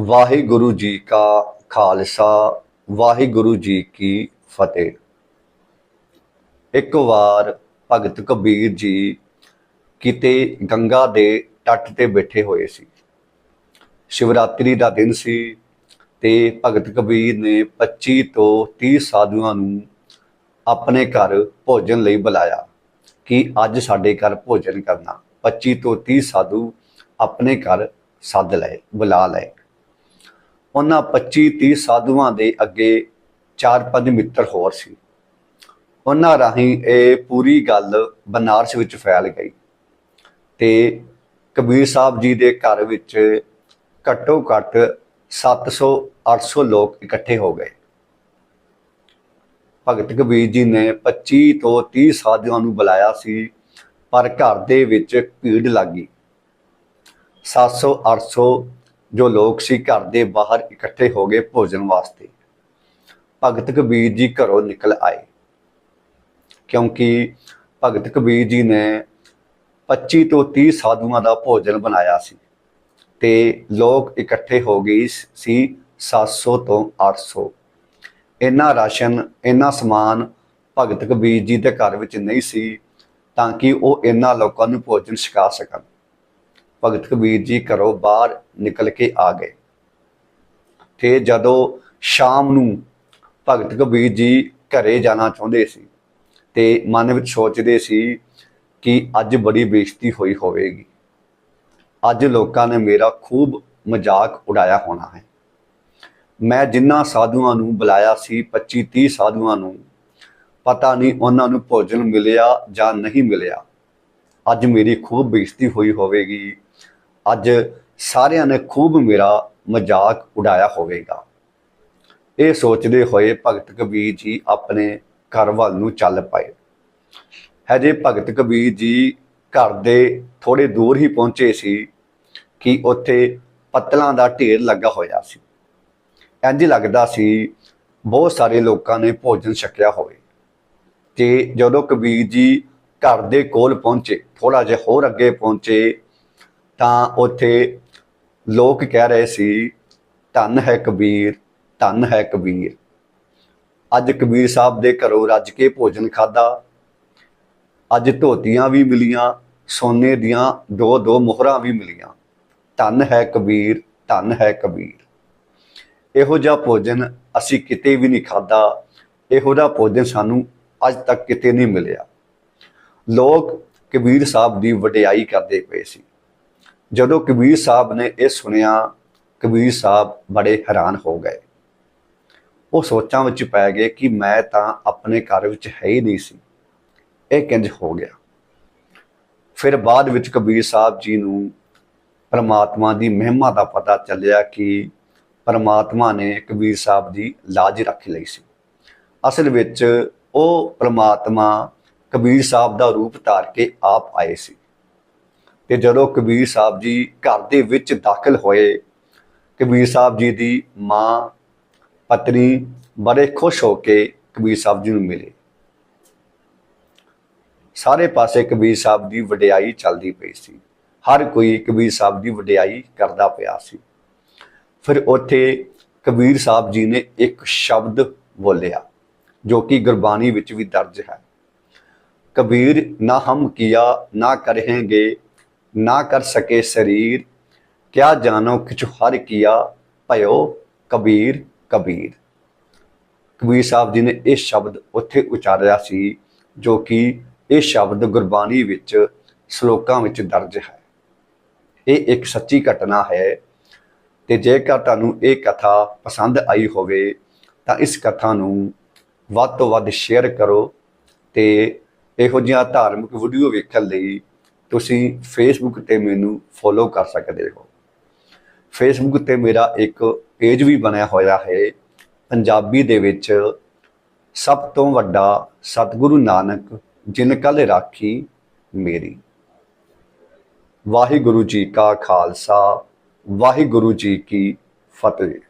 ਵਾਹਿਗੁਰੂ ਜੀ ਕਾ ਖਾਲਸਾ, ਵਾਹਿਗੁਰੂ ਜੀ ਕੀ ਫਤਿਹ। ਇੱਕ ਵਾਰ ਭਗਤ ਕਬੀਰ ਜੀ ਕਿਤੇ ਗੰਗਾ ਦੇ ਤੱਟ ਤੇ ਬੈਠੇ ਹੋਏ ਸੀ। ਸ਼ਿਵਰਾਤਰੀ ਦਾ ਦਿਨ ਸੀ ਤੇ ਭਗਤ ਕਬੀਰ ਨੇ 25 ਤੋਂ 30 ਸਾਧੂਆਂ ਨੂੰ ਆਪਣੇ ਘਰ ਭੋਜਨ ਲਈ ਬੁਲਾਇਆ ਕਿ ਅੱਜ ਸਾਡੇ ਘਰ ਭੋਜਨ ਕਰਨਾ। 25 ਤੋਂ 30 ਸਾਧੂ ਆਪਣੇ ਘਰ ਸੱਦ ਲਏ, ਬੁਲਾ ਲਏ। ਉਹਨਾਂ 25 30 ਸਾਧੂਆਂ ਦੇ ਅੱਗੇ ਚਾਰ ਪੰਜ ਮਿੱਤਰ ਹੋਰ ਸੀ। ਉਹਨਾਂ ਰਾਹੀਂ ਇਹ ਪੂਰੀ ਗੱਲ ਬਨਾਰਸ ਵਿੱਚ ਫੈਲ ਗਈ ਤੇ ਕਬੀਰ ਸਾਹਿਬ ਜੀ ਦੇ ਘਰ ਵਿੱਚ ਘੱਟੋ ਘੱਟ 700 800 ਲੋਕ ਇਕੱਠੇ ਹੋ ਗਏ। ਭਗਤ ਕਬੀਰ ਜੀ ਨੇ 25 ਤੋਂ 30 ਸਾਧੂਆਂ ਨੂੰ ਬੁਲਾਇਆ ਸੀ, ਪਰ ਘਰ ਦੇ ਵਿੱਚ ਭੀੜ ਲੱਗੀ 700 800 ਜੋ ਲੋਕ ਸੀ ਘਰ ਦੇ ਬਾਹਰ ਇਕੱਠੇ ਹੋ ਗਏ ਭੋਜਨ ਵਾਸਤੇ। ਭਗਤ ਕਬੀਰ ਜੀ ਘਰੋਂ ਨਿਕਲ ਆਏ। ਕਿਉਂਕਿ ਭਗਤ ਕਬੀਰ ਜੀ ਨੇ 25 ਤੋਂ 30 ਸਾਧੂਆਂ ਦਾ ਭੋਜਨ ਬਣਾਇਆ ਸੀ ਤੇ ਲੋਕ ਇਕੱਠੇ ਹੋ ਗਏ ਸੀ 700 ਤੋਂ 800 ਇੰਨਾ ਰਾਸ਼ਨ, ਇੰਨਾ ਸਮਾਨ ਭਗਤ ਕਬੀਰ ਜੀ ਦੇ ਘਰ ਵਿੱਚ ਨਹੀਂ ਸੀ ਤਾਂ ਕਿ ਉਹ ਇੰਨਾ ਲੋਕਾਂ ਨੂੰ ਭੋਜਨ ਛਕਾ ਸਕਣ। ਭਗਤ ਕਬੀਰ ਜੀ ਘਰੋਂ ਬਾਹਰ ਨਿਕਲ ਕੇ ਆ ਗਏ। ਤੇ ਜਦੋਂ ਸ਼ਾਮ ਨੂੰ ਭਗਤ ਕਬੀਰ ਜੀ ਘਰੇ ਜਾਣਾ ਚਾਹੁੰਦੇ ਸੀ ਤੇ ਮਨ ਵਿੱਚ ਸੋਚਦੇ ਸੀ ਕਿ ਅੱਜ ਬੜੀ ਬੇਇੱਜ਼ਤੀ ਹੋਈ ਹੋਵੇਗੀ। ਅੱਜ ਲੋਕਾਂ ਨੇ ਮੇਰਾ ਖੂਬ ਮਜ਼ਾਕ ਉਡਾਇਆ ਹੋਣਾ ਹੈ। ਮੈਂ ਜਿੰਨਾ ਸਾਧੂਆਂ ਨੂੰ ਬੁਲਾਇਆ ਸੀ 25 30 ਸਾਧੂਆਂ ਨੂੰ, ਪਤਾ ਨਹੀਂ ਉਹਨਾਂ ਨੂੰ ਭੋਜਨ ਮਿਲਿਆ ਜਾਂ ਨਹੀਂ ਮਿਲਿਆ। ਅੱਜ ਮੇਰੀ ਖੂਬ ਬੇਇੱਜ਼ਤੀ ਹੋਈ ਹੋਵੇਗੀ। ਅੱਜ ਸਾਰਿਆਂ ਨੇ ਖੂਬ ਮੇਰਾ ਮਜ਼ਾਕ ਉਡਾਇਆ ਹੋਵੇਗਾ। ਇਹ ਸੋਚਦੇ ਹੋਏ ਭਗਤ ਕਬੀਰ ਜੀ ਆਪਣੇ ਘਰ ਵੱਲ ਨੂੰ ਚੱਲ ਪਏ। ਹਜੇ ਭਗਤ ਕਬੀਰ ਜੀ ਘਰ ਦੇ ਥੋੜੇ ਦੂਰ ਹੀ ਪਹੁੰਚੇ ਸੀ ਕਿ ਉੱਥੇ ਪੱਤਲਾਂ ਦਾ ਢੇਰ ਲੱਗਾ ਹੋਇਆ ਸੀ। ਇੰਜ ਲੱਗਦਾ ਸੀ ਬਹੁਤ ਸਾਰੇ ਲੋਕਾਂ ਨੇ ਭੋਜਨ ਛਕਿਆ ਹੋਵੇ। ਤੇ ਜਦੋਂ ਕਬੀਰ ਜੀ ਘਰ ਦੇ ਕੋਲ ਪਹੁੰਚੇ ਥੋੜਾ ਜਿਹਾ ਹੋਰ ਅੱਗੇ ਪਹੁੰਚੇ ਤਾਂ ਉੱਥੇ ਲੋਕ ਕਹਿ ਰਹੇ ਸੀ, ਧੰਨ ਹੈ ਕਬੀਰ, ਧੰਨ ਹੈ ਕਬੀਰ। ਅੱਜ ਕਬੀਰ ਸਾਹਿਬ ਦੇ ਘਰੋਂ ਰੱਜ ਕੇ ਭੋਜਨ ਖਾਦਾ ਅੱਜ ਧੋਤੀਆਂ ਵੀ ਮਿਲੀਆਂ, ਸੋਨੇ ਦੀਆਂ ਦੋ ਦੋ ਮੋਹਰਾਂ ਵੀ ਮਿਲੀਆਂ। ਧੰਨ ਹੈ ਕਬੀਰ, ਧੰਨ ਹੈ ਕਬੀਰ। ਇਹੋ ਜਿਹਾ ਭੋਜਨ ਅਸੀਂ ਕਿਤੇ ਵੀ ਨਹੀਂ ਖਾਦਾ ਇਹੋ ਜਿਹਾ ਭੋਜਨ ਸਾਨੂੰ ਅੱਜ ਤੱਕ ਕਿਤੇ ਨਹੀਂ ਮਿਲਿਆ। ਲੋਕ ਕਬੀਰ ਸਾਹਿਬ ਦੀ ਵਡਿਆਈ ਕਰਦੇ ਪਏ ਸੀ। ਜਦੋਂ ਕਬੀਰ ਸਾਹਿਬ ਨੇ ਇਹ ਸੁਣਿਆ, ਕਬੀਰ ਸਾਹਿਬ ਬੜੇ ਹੈਰਾਨ ਹੋ ਗਏ। ਉਹ ਸੋਚਾਂ ਵਿੱਚ ਪੈ ਗਏ ਕਿ ਮੈਂ ਤਾਂ ਆਪਣੇ ਘਰ ਵਿੱਚ ਹੈ ਹੀ ਨਹੀਂ ਸੀ। ਇਹ ਕਿੰਜ ਹੋ ਗਿਆ? ਫਿਰ ਬਾਅਦ ਵਿੱਚ ਕਬੀਰ ਸਾਹਿਬ ਜੀ ਨੂੰ ਪਰਮਾਤਮਾ ਦੀ ਮਹਿਮਾ ਦਾ ਪਤਾ ਚੱਲਿਆ ਕਿ ਪਰਮਾਤਮਾ ਨੇ ਕਬੀਰ ਸਾਹਿਬ ਦੀ ਲਾਜ ਰੱਖ ਲਈ ਸੀ। ਅਸਲ ਵਿੱਚ ਉਹ ਪਰਮਾਤਮਾ ਕਬੀਰ ਸਾਹਿਬ ਦਾ ਰੂਪ ਧਾਰ ਕੇ ਆਪ ਆਏ ਸੀ। ਤੇ ਜਦੋਂ ਕਬੀਰ ਸਾਹਿਬ ਜੀ ਘਰ ਦੇ ਵਿੱਚ ਦਾਖਲ ਹੋਏ, ਕਬੀਰ ਸਾਹਿਬ ਜੀ ਦੀ ਮਾਂ, ਪਤਨੀ ਬੜੇ ਖੁਸ਼ ਹੋ ਕੇ ਕਬੀਰ ਸਾਹਿਬ ਜੀ ਨੂੰ ਮਿਲੇ। ਸਾਰੇ ਪਾਸੇ ਕਬੀਰ ਸਾਹਿਬ ਦੀ ਵਡਿਆਈ ਚੱਲਦੀ ਪਈ ਸੀ। ਹਰ ਕੋਈ ਕਬੀਰ ਸਾਹਿਬ ਦੀ ਵਡਿਆਈ ਕਰਦਾ ਪਿਆ ਸੀ। ਫਿਰ ਉੱਥੇ ਕਬੀਰ ਸਾਹਿਬ ਜੀ ਨੇ ਇੱਕ ਸ਼ਬਦ ਬੋਲਿਆ, ਜੋ ਕਿ ਗੁਰਬਾਣੀ ਵਿੱਚ ਵੀ ਦਰਜ ਹੈ। ਕਬੀਰ, ਨਾ ਹਮ ਕੀਆ, ਨਾ ਕਰਹਿੰਗੇ ਨਾ ਕਰ ਸਕੇ ਸਰੀਰ। ਕਿਆ ਜਾਣੋ ਕਿਛੁ ਹਰ ਕੀਆ, ਭਇਓ ਕਬੀਰ ਕਬੀਰ। ਕਬੀਰ ਸਾਹਿਬ ਜੀ ਨੇ ਇਹ ਸ਼ਬਦ ਉੱਥੇ ਉਚਾਰਿਆ ਸੀ, ਜੋ ਕਿ ਇਹ ਸ਼ਬਦ ਗੁਰਬਾਣੀ ਵਿੱਚ ਸ਼ਲੋਕਾਂ ਵਿੱਚ ਦਰਜ ਹੈ। ਇਹ ਇੱਕ ਸੱਚੀ ਘਟਨਾ ਹੈ ਤੇ ਜੇਕਰ ਤੁਹਾਨੂੰ ਇਹ ਕਥਾ ਪਸੰਦ ਆਈ ਹੋਵੇ, ਤਾਂ ਇਸ ਕਥਾ ਨੂੰ ਵੱਧ ਤੋਂ ਵੱਧ ਸ਼ੇਅਰ ਕਰੋ ਤੇ ਇਹੋ ਜਿਹੀਆਂ ਧਾਰਮਿਕ ਵੀਡੀਓ ਵੇਖਣ ਲਈ ਤੁਸੀਂ ਫੇਸਬੁੱਕ ਤੇ ਮੈਨੂੰ ਫੋਲੋ ਕਰ ਸਕਦੇ ਹੋ। ਫੇਸਬੁੱਕ ਤੇ ਮੇਰਾ ਇੱਕ ਪੇਜ ਵੀ ਬਣਿਆ ਹੋਇਆ ਹੈ। ਪੰਜਾਬੀ ਦੇ ਵਿੱਚ ਸਭ ਤੋਂ ਵੱਡਾ ਸਤਿਗੁਰੂ ਨਾਨਕ ਜਿਨ ਕਲ ਰਾਖੀ ਮੇਰੀ। ਵਾਹਿਗੁਰੂ ਜੀ ਕਾ ਖਾਲਸਾ, ਵਾਹਿਗੁਰੂ ਜੀ ਕੀ ਫਤਿਹ।